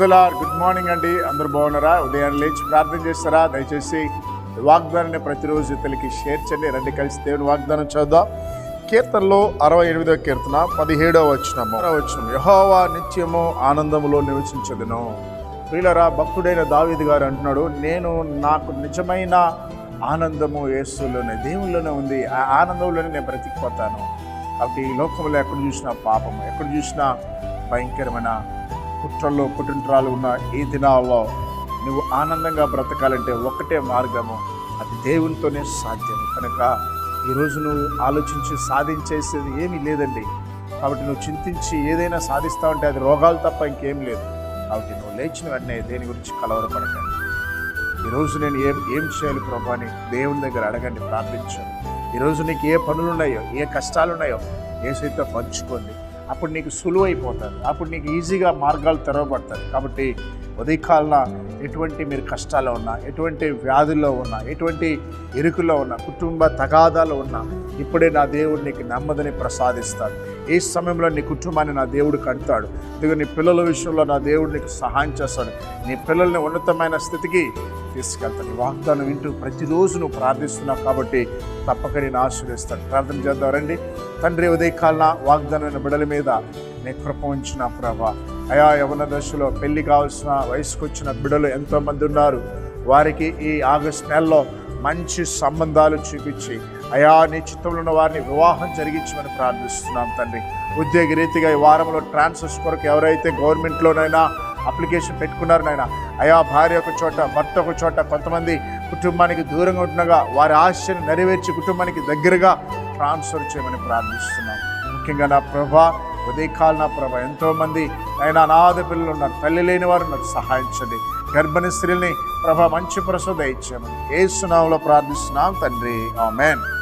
ప్రెజలార్. Good morning అండి. అందరూ బాగున్నారా? ఉదయం లేచి ప్రార్థన చేస్తారా? దయచేసి వాగ్దానాన్ని ప్రతిరోజు ఇతరులకి షేర్ చేయండి. రండి కలిసి దేవుని వాగ్దానం చూద్దాం. కీర్తనలో అరవై ఎనిమిదో కీర్తన పదిహేడవ వచ్చినము వచ్చిన యహోవా నిత్యము ఆనందములో నివసించదును. ప్రియులరా భక్తుడైన దావీద్ గారు అంటున్నాడు నేను నాకు నిజమైన ఆనందము యేసులోనే దేవుల్లోనే ఉంది. ఆ ఆనందంలోనే నేను బ్రతికిపోతాను. కాబట్టి ఈ లోకంలో ఎక్కడ చూసినా పాపము ఎక్కడ చూసినా భయంకరమైన కుట్రలు కుటుంట్రాలు ఉన్న ఈ దినాల్లో నువ్వు ఆనందంగా బ్రతకాలంటే ఒకటే మార్గము. అది దేవునితోనే సాధ్యం కనుక ఈరోజు నువ్వు ఆలోచించి సాధించేసేది ఏమీ లేదండి. కాబట్టి నువ్వు చింతించి ఏదైనా సాధిస్తావంటే అది రోగాలు తప్ప ఇంకేం లేదు. కాబట్టి నువ్వు లేచిన వెంటనే దేని గురించి కలవరపడకండి. ఈరోజు నేను ఏం ఏం చేయాలి ప్రభా అని దేవుని దగ్గర అడగండి ప్రార్థించండి. ఈరోజు నీకు ఏ పనులు ఉన్నాయో ఏ కష్టాలు ఉన్నాయో ఏ సైతం పంచుకోండి. అప్పుడు నీకు సులువు అయిపోతుంది అప్పుడు నీకు ఈజీగా మార్గాలు తెరవబడతాయి. కాబట్టి ఉదయకాలన ఎటువంటి మీరు కష్టాల్లో ఉన్నా ఎటువంటి వ్యాధుల్లో ఉన్నా ఎటువంటి ఇరుకులో ఉన్నా కుటుంబ తగాదాలు ఉన్నా ఇప్పుడే నా దేవుడు నీకు నెమ్మదిని ప్రసాదిస్తాడు. ఈ సమయంలో నీ కుటుంబాన్ని నా దేవుడు కడతాడు ఇదిగో నీ పిల్లల విషయంలో నా దేవుడు నీకు సహాయం చేస్తాడు. నీ పిల్లల్ని ఉన్నతమైన స్థితికి తీసుకెళ్తాను వాగ్దానం వింటూ ప్రతిరోజు నువ్వు ప్రార్థిస్తున్నావు కాబట్టి తప్పక నేను ఆశీర్వదిస్తాను. ప్రార్థన చేద్దాం రండి. తండ్రి ఉదయకాలన వాగ్దానమైన బిడల మీద నీ కృప ఉంచిన ప్రభా. అయా యవన దశలో పెళ్ళి కావాల్సిన వయసుకు వచ్చిన బిడలు ఎంతోమంది ఉన్నారు. వారికి ఈ ఆగస్ట్ నెలలో మంచి సంబంధాలు చూపించి అయా నీ చిత్తంలో ఉన్న వారిని వివాహం జరిగించమని ప్రార్థిస్తున్నాం తండ్రి. ఉద్యోగ రీతిగా ఈ వారంలో ట్రాన్స్ఫర్స్ కొరకు ఎవరైతే గవర్నమెంట్లోనైనా అప్లికేషన్ పెట్టుకున్నారు నాయన అయా భార్య ఒక చోట భర్త ఒక చోట కొంతమంది కుటుంబానికి దూరంగా ఉంటుండగా వారి ఆశను నెరవేర్చి కుటుంబానికి దగ్గరగా ట్రాన్స్ఫర్ చేయమని ప్రార్థిస్తున్నాం. ముఖ్యంగా నా ప్రభా ఉదయకాల నా ప్రభా ఎంతోమంది ఆయన అనాథ పిల్లలు ఉన్నారు. తల్లి లేని వారు నాకు సహాయించండి గర్భిణీ స్త్రీల్ని ప్రభా మంచి ప్రసవ దయచేయమని ఏ సునామంలో ప్రార్థిస్తున్నాం తండ్రి. ఆమెన్.